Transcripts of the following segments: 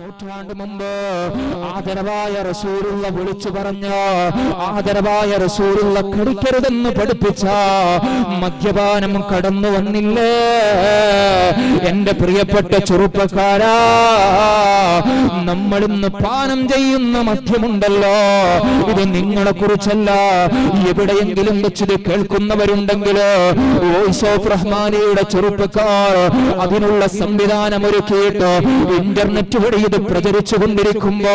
നൂറ്റാണ്ട് മുമ്പ് ആദരവായ റസൂലുള്ള വിളിച്ചു പറഞ്ഞ ആദരവായ റസൂലുള്ള കടിക്കരുതെന്ന് പഠിപ്പിച്ച മദ്യപാനം കടന്നു വന്നില്ലേ? എന്റെ പ്രിയപ്പെട്ട ചെറുപ്പക്കാരാ നമ്മളിന്ന് പാനം ചെയ്യുന്ന മദ്യമുണ്ടല്ലോ. ഇത് നിങ്ങളെ കുറിച്ചല്ല എവിടെയെങ്കിലും വെച്ചത് കേൾക്കുന്നവരുണ്ടെങ്കിൽ വോയിസ് ഓഫ് റഹ്മാനിയുടെ ചെറുപ്പക്കാർ അതിനുള്ള സംവിധാനം ഒരുക്കിയിട്ട് ഇന്റർനെറ്റ് വഴി ഇത് പ്രചരിച്ചു കൊണ്ടിരിക്കുമ്പോ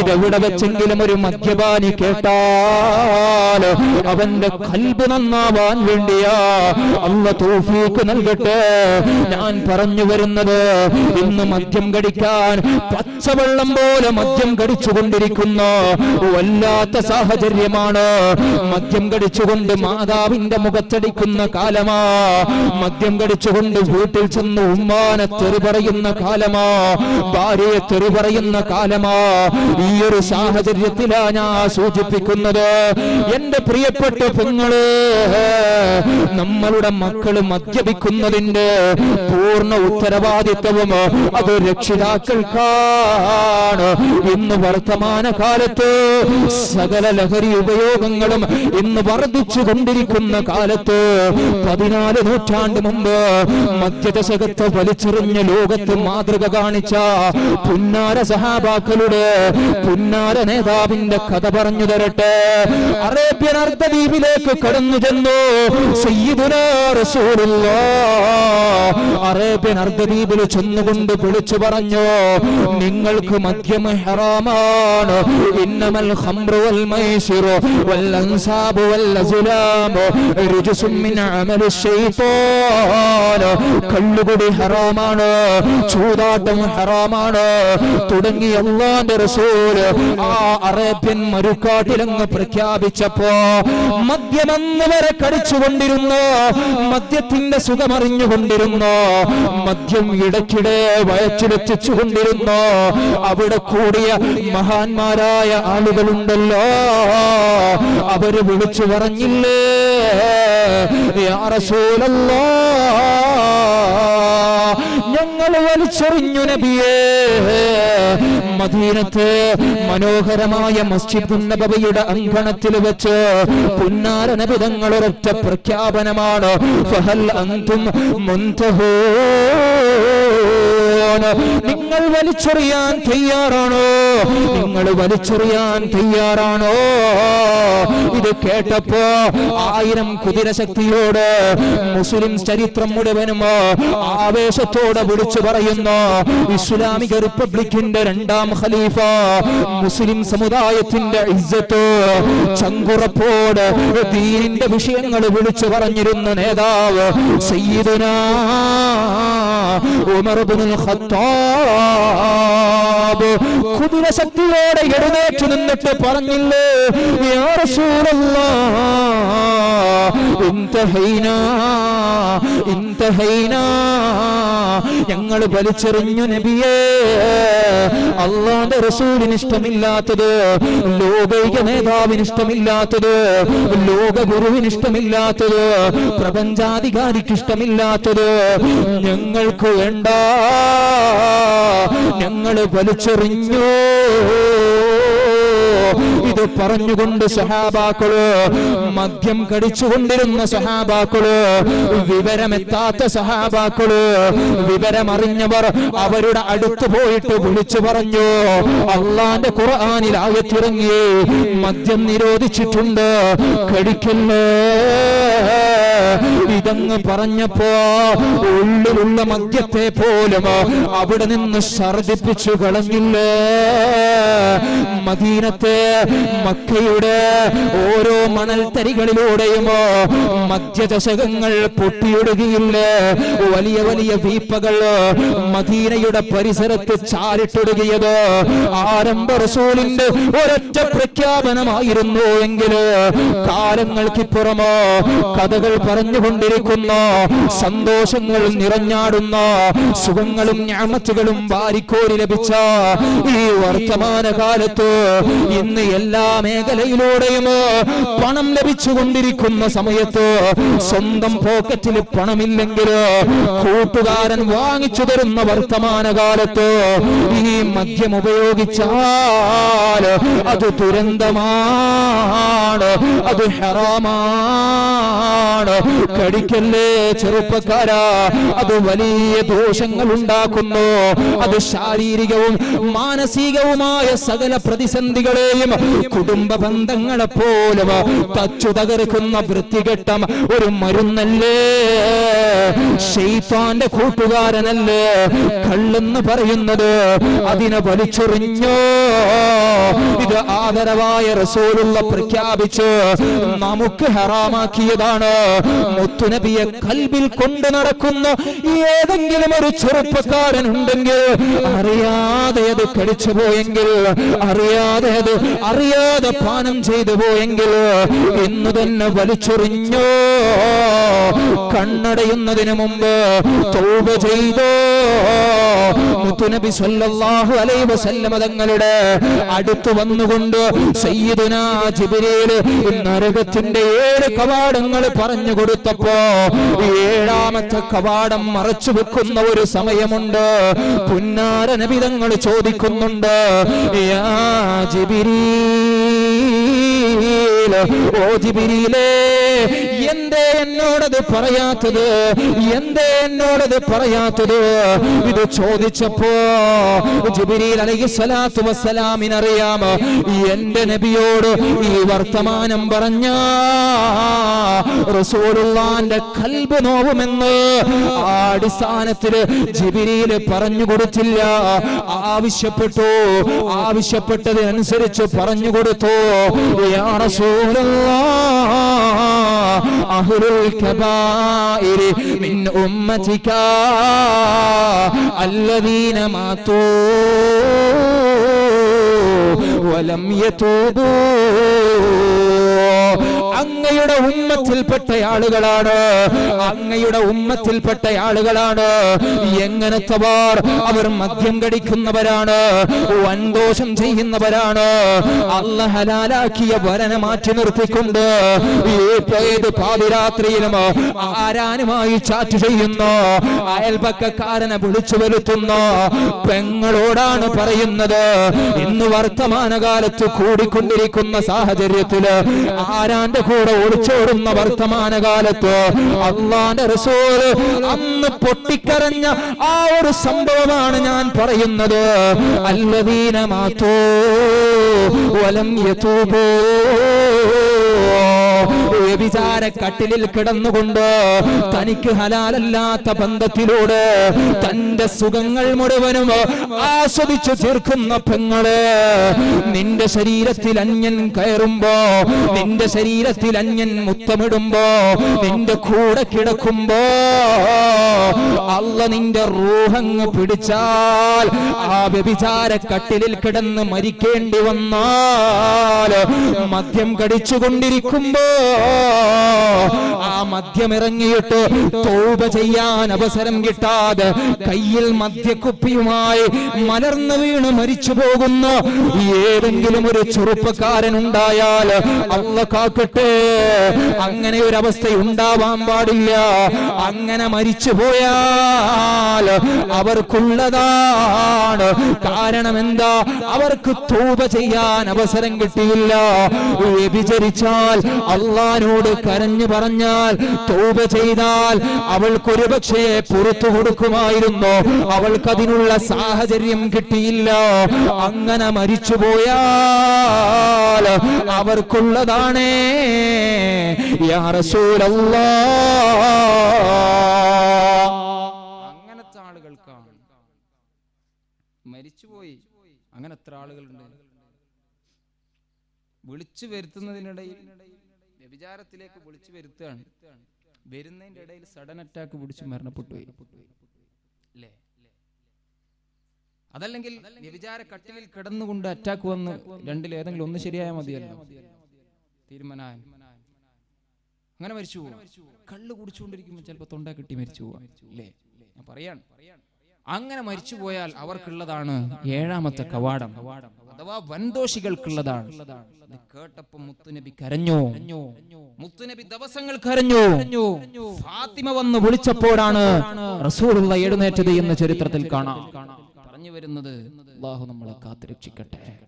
ഇതെവിടെ വെച്ചെങ്കിലും ഒരു മദ്യപാനി കേട്ടാൽ അവന്റെ കൽബ് നന്നാവാൻ വേണ്ടിയാ. അന്ന് തോഫീക്ക് നൽകട്ടെ. ഞാൻ പറഞ്ഞു വരുന്നത് ഇന്ന് മദ്യം കടിക്കാൻ പച്ചവെള്ളം പോലെ മദ്യം കടിച്ചുകൊണ്ടിരിക്കുന്ന. വല്ലാത്ത സാഹചര്യമാണ്. മദ്യം കടിച്ചുകൊണ്ട് മാതാവിന്റെ മുഖത്തടിക്കുന്ന കാലമാ. മദ്യം കടിച്ചുകൊണ്ട് വീട്ടിൽ ചെന്ന് ഉമ്മാനെ തെറി പറയുന്ന കാലമാ. ഭാര്യയെ തെറി പറയുന്ന കാലമാ. ഈ ഒരു സാഹചര്യത്തിലാ ഞാൻ സൂചിപ്പിക്കുന്നത്. എന്റെ പ്രിയപ്പെട്ട പെങ്ങൾ നമ്മളുടെ മക്കൾ മദ്യപിക്കുന്നതിന്റെ പൂർണ ഉത്തരവാദിത്വവും അത് രക്ഷിതാക്കൾക്കാണ്. ഇന്ന് വർത്തമാന കാലത്ത് സകല ലഹരി ഉപയോഗങ്ങളും ഇന്ന് വർദ്ധിച്ചു കൊണ്ടിരിക്കുന്ന കാലത്ത് പതിനാല് നൂറ്റാണ്ട് മുമ്പ് മദ്യദശകത്ത് വലിച്ചെറിഞ്ഞ ലോകത്ത് മാതൃക കാണിച്ച പുന്നാര സഹാബാക്കളുടെ പുന്നാര നേതാവിന്റെ കഥ പറഞ്ഞു തരട്ടെ. അറേബ്യൻ അർദ്ധദ്വീപിലേക്ക് കടന്നു ചെന്നു. അറേബ്യൻ അർദ്ധദ്വീപിൽ ചെന്നുകൊണ്ട് വിളിച്ചു പറഞ്ഞു നിങ്ങൾക്ക് മദ്യം ഹറാമാണ്. ഇന്നമൽ ഖംറു വൽ മൈസിറു വൽ അൻസാബു വൽ അസ്ലാമു റുജുസും മിൻ അമലി ശൈത്താൻ. കള്ളുകുടി ഹറാമാണ് ചൂതാട്ടം ഹറാമാണ്. തുടങ്ങി അള്ളാന്റെ റസൂൽ ആ അറേബ്യൻ മരുക്കാട്ടിലങ്ങ് പ്രഖ്യാപിച്ചപ്പോ മദ്യമെന്ന് വരെ കടിച്ചുകൊണ്ടിരുന്നു. മദ്യത്തിന്റെ സുഖമറിഞ്ഞുകൊണ്ടിരുന്നു. മദ്യം ഇടയ്ക്കിടെ വയറ്റിലെത്തിച്ചുകൊണ്ടിരുന്നു അവിടെ കൂടിയ മഹാന്മാരായ ആളുകളുണ്ടല്ലോ. അവർ വിളിച്ചു പറഞ്ഞില്ലേ? യാ ഞങ്ങൾ വലിച്ചെറിഞ്ഞു നബിയേ. മദീനത്ത് മനോഹരമായ മസ്ജിദ് നബവിയുടെ അങ്കണത്തിൽ വെച്ച് പുന്നാര നബിതങ്ങൾ ഒരൊറ്റ പ്രഖ്യാപനമാണ്. ഫഹൽ അന്തും മുൻതഹൂ നിങ്ങൾ വലിച്ചെറിയാൻ തയ്യാറാണോ? നിങ്ങൾ വലിച്ചെറിയാൻ തയ്യാറാണോ? ഇത് കേട്ടപ്പോ ആയിരം കുതിരശക്തിയോട് മുസ്ലിം ചരിത്രം മുഴുവനും ആവേശത്തോടെ വിളിച്ചു പറയുന്നു. ഇസ്ലാമിക റിപ്പബ്ലിക്കിന്റെ രണ്ടാം ഖലീഫ മുസ്ലിം സമുദായത്തിന്റെ ഇജ്ജത്ത് ചങ്കുറപ്പോട് ദീനിന്റെ വിഷയങ്ങൾ വിളിച്ചു പറഞ്ഞിരുന്ന നേതാവ് സയ്യിദുനാ ഉമർ ശക്തിയോടെ എഴുന്നേറ്റ് നിന്നിട്ട് പറഞ്ഞില്ലേ ഞങ്ങൾ വലിച്ചെറിഞ്ഞു നബിയേ അള്ളാന്റെ റസൂലിന് ഇഷ്ടമില്ലാത്തത് ലോകൈക നേതാവിന് ഇഷ്ടമില്ലാത്തത് ലോക ഗുരുവിന് ഇഷ്ടമില്ലാത്തത് പ്രപഞ്ചാധികാരിക്ക് ഇഷ്ടമില്ലാത്തത് ഞങ്ങൾക്ക് വേണ്ട. ഞങ്ങൾ വലിച്ചെറിഞ്ഞു. ഇത് പറഞ്ഞുകൊണ്ട് സഹാബാക്കൾ മദ്യം കടിച്ചുകൊണ്ടിരുന്ന സഹാബാക്കൾ വിവരമെത്താത്ത സഹാബാക്കൾ വിവരമറിഞ്ഞവർ അവരുടെ അടുത്ത് പോയിട്ട് വിളിച്ചു പറഞ്ഞു അള്ളാന്റെ ഖുർആനിൽ ആയത്തിറങ്ങി മദ്യം നിരോധിച്ചിട്ടുണ്ട് കടിക്കല്ലേ? ഇതങ്ങ് പറഞ്ഞപ്പോ ഉള്ളിലുള്ള മദ്യത്തെ പോലും അവിടെ നിന്ന് ഛർദിപ്പിച്ചു കളഞ്ഞില്ലേ? മദീനത്തെ മക്കയുടെ ഓരോ മണൽത്തരികളിലൂടെയും മദ്യദശകങ്ങൾ പൊട്ടിയിടുകയില്ലേ? വലിയ വലിയ വീപ്പകൾ മദീനയുടെ പരിസരത്ത് ചാരിട്ടിടുകയത്. ആരംഭ റസൂലിന്റെ ഒരൊറ്റ പ്രഖ്യാപനമായിരുന്നു എങ്കിൽ കാലങ്ങൾക്കിപ്പുറമോ കഥകൾ പറഞ്ഞുകൊണ്ടിരിക്കുന്ന. സന്തോഷങ്ങൾ നിറഞ്ഞാടുന്ന സുഖങ്ങളും ഞാമത്തുകളും വാരിക്കോരി ലഭിച്ച ഈ വർത്തമാന കാലത്ത് ഇന്ന് എല്ലാ മേഖലയിലൂടെയും പണം ലഭിച്ചുകൊണ്ടിരിക്കുന്ന സമയത്ത് സ്വന്തം പോക്കറ്റിൽ പണമില്ലെങ്കിൽ കൂട്ടുകാരൻ വാങ്ങിച്ചു തരുന്ന വർത്തമാന കാലത്ത് ഈ മദ്യം ഉപയോഗിച്ചാൽ അത് ദുരന്തമാണ് അത് ഹറാമാണ്. കടിക്കല്ലേ ചെറുപ്പക്കാരാ. അത് വലിയ ദോഷങ്ങൾ ഉണ്ടാക്കുന്നു അത് ശാരീരികവും മാനസികവുമായ സകല പ്രതിസന്ധികളെയും കുടുംബ ബന്ധങ്ങളെ പോലും തച്ചു തകർക്കുന്ന വൃത്തികെട്ടം ഒരു മരുന്നല്ലേ? ഷെയ്ത്താന്റെ കൂട്ടുകാരനല്ലേ? കള്ളെന്ന് പറയുന്നത് അതിനെ വലിച്ചെറിഞ്ഞോ? ഇത് ആദരവായ റസൂലുള്ള പ്രഖ്യാപിച്ച് നമുക്ക് ഹറാമാക്കിയതാണ്. മുത്തുനബിയെ കൽബിൽ കൊണ്ട് നടക്കുന്ന ഏതെങ്കിലും ഒരു ചെറുപ്പക്കാരൻ ഉണ്ടെങ്കിൽ അറിയാതെ അത് കടിച്ചു പോയെങ്കിൽ അറിയാതെ അത് അറിയാതെ പാനം ചെയ്തു പോയെങ്കിൽ ഇന്ന് തന്നെ വലിച്ചെറിഞ്ഞോ? കണ്ണടയുന്നതിന് മുമ്പ് തോപ ചെയ്തോ? മുത്തുനബി സല്ലല്ലാഹു അലൈഹി വസല്ലമ തങ്ങളുടെ അടുത്ത് വന്നുകൊണ്ട് സയ്യിദുനാ നരകത്തിന്റെ ഏഴ് കവാടങ്ങൾ പറഞ്ഞു കൊടുത്തപ്പോ ഏഴാമത്തെ കവാടം മറച്ചു വെക്കുന്ന ഒരു സമയമുണ്ട്. പുന്നാര നബിതങ്ങൾ ചോദിക്കുന്നുണ്ട് യാ ഓ എന്തേ എന്നോടത് പറയാത്തത്? എന്തേ എന്നോടത് പറയാത്തത്? ഇത് ചോദിച്ചപ്പോ വസ്സലാമിനറിയാം എന്റെ നബിയോട് ഈ വർത്തമാനം പറഞ്ഞ റസൂലുള്ളാന്റെ കൽബ് നോവുമെന്ന് ആ അടിസ്ഥാനത്തിൽ ജിബിരിയിൽ പറഞ്ഞു കൊടുത്തില്ല. ആവശ്യപ്പെട്ടു. ആവശ്യപ്പെട്ടതിനനുസരിച്ച് പറഞ്ഞു കൊടുത്തു. യാ റസൂലല്ലാഹ് أهل الكبائر من أمتك الذين ماتوا ولم يتوبوا അങ്ങയുടെ ഉമ്മത്തിൽപ്പെട്ട ആളുകളാണ്. അങ്ങയുടെ ഉമ്മത്തിൽപ്പെട്ട ആളുകളാണ്. എങ്ങനത്തവർ അവർ മദ്യം കടിക്കുന്നവരാണ്. വൻദോഷം ചെയ്യുന്നവരാണ്. അല്ല ഹലാലാക്കിയ വരനെ മാറ്റി നിർത്തിക്കൊണ്ട് ഏത് പാതിരാത്രിയിലും ആരാനുമായി ചാറ്റ് ചെയ്യുന്നു. അയൽപക്കക്കാരനെ വിളിച്ചു വരുത്തുന്നു. പെങ്ങളോടാണ് പറയുന്നത്. ഇന്ന് വർത്തമാനകാലത്ത് കൂടിക്കൊണ്ടിരിക്കുന്ന സാഹചര്യത്തിൽ ആരാന്റെ കൂടെ ഒളിച്ചോടുന്ന വർത്തമാനകാലത്ത് അള്ളാന്റെ റസൂൽ അന്ന് പൊട്ടിക്കരഞ്ഞ ആ ഒരു സംഭവമാണ് ഞാൻ പറയുന്നത്. അല്ലദീന മാത്തോ വലം യതൂബോ വ്യഭിചാര കട്ടിലിൽ കിടന്നുകൊണ്ട് തനിക്ക് ഹലാലല്ലാത്ത ബന്ധത്തിലൂടെ തന്റെ സുഖങ്ങൾ മുഴുവനും ആസ്വദിച്ചു തീർക്കുന്ന പെങ്ങൾ നിന്റെ ശരീരത്തിൽ അന്യൻ കയറുമ്പോ നിന്റെ ശരീരത്തിൽ അന്യൻ മുത്തമിടുമ്പോ നിന്റെ കൂടെ കിടക്കുമ്പോ അല്ല നിന്റെ റൂഹങ്ങ് പിടിച്ചാൽ ആ വ്യഭിചാര കട്ടിലിൽ കിടന്ന് മരിക്കേണ്ടി വന്നാൽ മദ്യം കടിച്ചുകൊണ്ടിരിക്കുമ്പോ ആ മദ്യമിറങ്ങിയിട്ട് തോപ ചെയ്യാൻ അവസരം കിട്ടാതെ കയ്യിൽ മദ്യക്കുപ്പിയുമായി മലർന്നു വീണ് മരിച്ചു പോകുന്ന ഏതെങ്കിലും ഒരു ചെറുപ്പക്കാരൻ ഉണ്ടായാൽ അല്ല കാക്കട്ടെ. അങ്ങനെ ഒരു അവസ്ഥ ഉണ്ടാവാൻ പാടില്ല. അങ്ങനെ മരിച്ചു പോയാൽ അവർക്കുള്ളതാണ്. കാരണം എന്താ? അവർക്ക് തോപ ചെയ്യാൻ അവസരം കിട്ടിയില്ല. വ്യഭിചരിച്ചാൽ അള്ളഹാനോട് കരഞ്ഞു പറഞ്ഞാൽ തോപ ചെയ്താൽ അവൾക്കൊരു പക്ഷേ പുറത്തു കൊടുക്കുമായിരുന്നു? അവൾക്കതിനുള്ള സാഹചര്യം കിട്ടിയില്ല. അങ്ങനെ മരിച്ചുപോയാൽ അവർക്കുള്ളതാണേ. യാ റസൂലല്ലാ. അങ്ങനത്തെ ആളുകൾക്കാണ്. മരിച്ചുപോയി. അങ്ങനെ എത്ര ആളുകളുണ്ട്. വിളിച്ചു വരുത്തുന്നതിനിടയിൽ വ്യഭിചാരത്തിലേക്ക് വിളിച്ചു വരുത്തുകയാണ്. വരുന്നതിന്റെ ഇടയിൽ സഡൻ അറ്റാക്ക് പിടിച്ച് മരണപ്പെട്ടു അല്ലേ അതല്ലെങ്കിൽ വ്യഭിചാര കട്ടിലിൽ കിടന്നുകൊണ്ട് അറ്റാക്ക് വന്ന്. രണ്ടിൽ ഏതെങ്കിലും ഒന്ന് ശരിയായാൽ മതിയല്ലോ. തീരുമാനം അങ്ങനെ മരിച്ചു കള്ള് കുടിച്ചുകൊണ്ടിരിക്കുമ്പോൾ ചിലപ്പോൾ തൊണ്ട കിട്ടി മരിച്ചു പോവാ. അല്ലേ ഞാൻ പറയാണ്. അങ്ങനെ മരിച്ചു പോയാൽ അവർക്കുള്ളതാണ് ഏഴാമത്തെ കവാടം കവാടം. അഥവാ വൻദോഷികൾക്കുള്ളതാണ്. ഇത് കേട്ടപ്പോ മുത്തുനബി കരഞ്ഞു. മുത്തുനബി ദിവസങ്ങൾ കരഞ്ഞു. ഫാത്തിമ വന്ന് വിളിച്ചപ്പോഴാണ് റസൂലുള്ള എഴുന്നേറ്റത് എന്ന് ചരിത്രത്തിൽ കാണാം. പറഞ്ഞു വരുന്നത് അള്ളാഹു നമ്മളെ കാത്തുരക്ഷിക്കട്ടെ.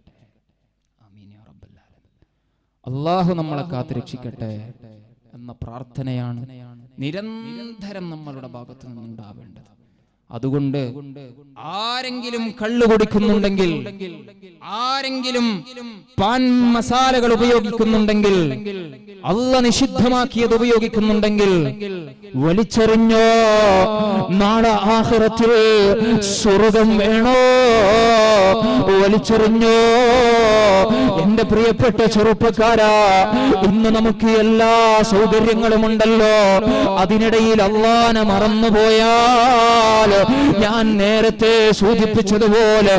അള്ളാഹു നമ്മളെ കാത്തുരക്ഷിക്കട്ടെ എന്ന പ്രാർത്ഥനയാണ് നിരന്തരം നമ്മളുടെ ഭാഗത്ത് നിന്നുണ്ടാവേണ്ടത്. അതുകൊണ്ട് ആരെങ്കിലും കള്ളു കുടിക്കുന്നുണ്ടെങ്കിൽ ആരെങ്കിലും പാൻ മസാലകൾ ഉപയോഗിക്കുന്നുണ്ടെങ്കിൽ അല്ല നിഷിദ്ധമാക്കിയത് ഉപയോഗിക്കുന്നുണ്ടെങ്കിൽ വലിച്ചെറിഞ്ഞോ നാളെ ആഹ്റത്തിൽ സ്വർഗം വേണോ? വലിച്ചെറിഞ്ഞോ? എന്റെ പ്രിയപ്പെട്ട ചെറുപ്പക്കാരാ ഇന്ന് നമുക്ക് എല്ലാ സൗകര്യങ്ങളും ഉണ്ടല്ലോ. അതിനിടയിൽ അള്ളാനെ മറന്നുപോയാൽ ഞാൻ നേരത്തെ സൂചിപ്പിച്ചതുപോലെ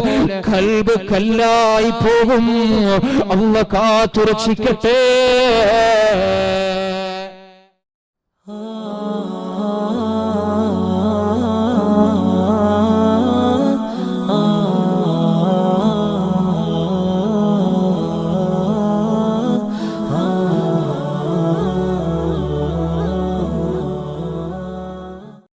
കൽബ് കല്ലായി പോകും. അവ കാത്തുരക്ഷിക്കട്ടെ.